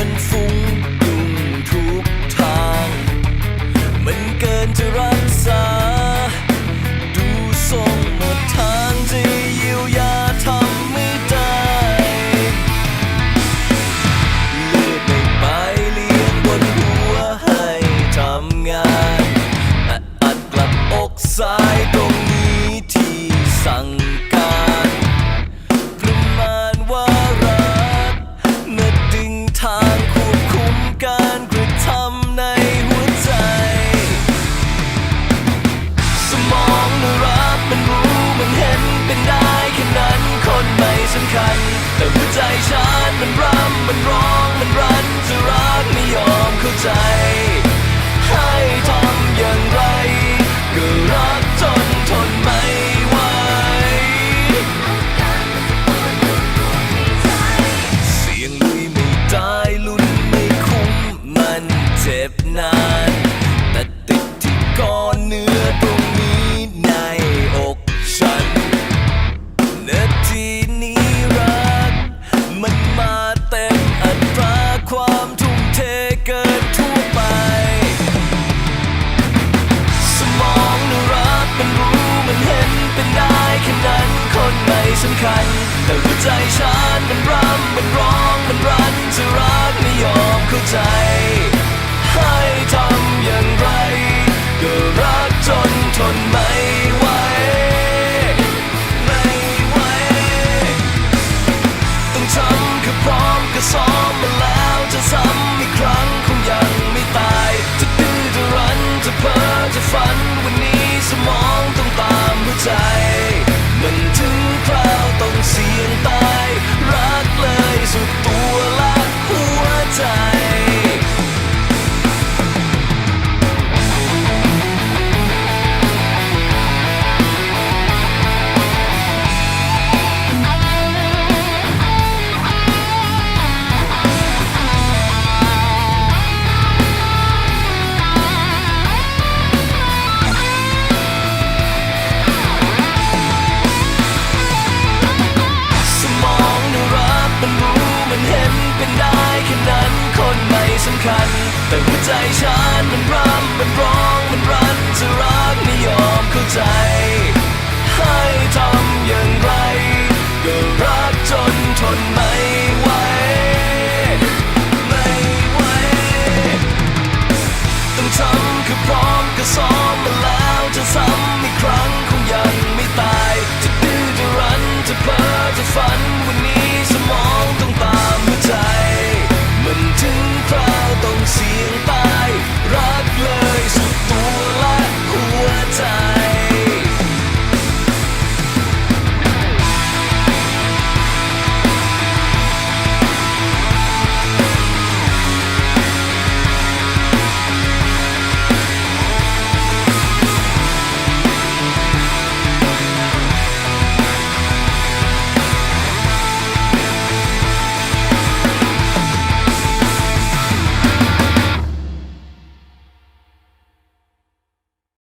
春风。 ใคร แต่หัวใจฉันมันรำมันร้องมันรันจะรักไม่ยอมเข้าใจ สำคัญ แต่หัวใจฉันมันรำมันร้องมันรันจะรักไม่ยอมเข้าใจ ให้ทำอย่างไรก็รักจนทนไม่ไหวไม่ไหวต้องทำคือพร้อมก็ซ้อม หัวใจฉันมันรำมันร้องมันรันจะรักไม่ยอมเข้าใจ ให้ทำอย่างไร ก็รักจนทนไม่ไหวไม่ไหวต้องทำคือพร้อมก็ซ้อมมาแล้วจะซ้ำอีกครั้งคงยังไม่ตาย จะดื้อจะรันจะเพ้อจะฝันวันนี้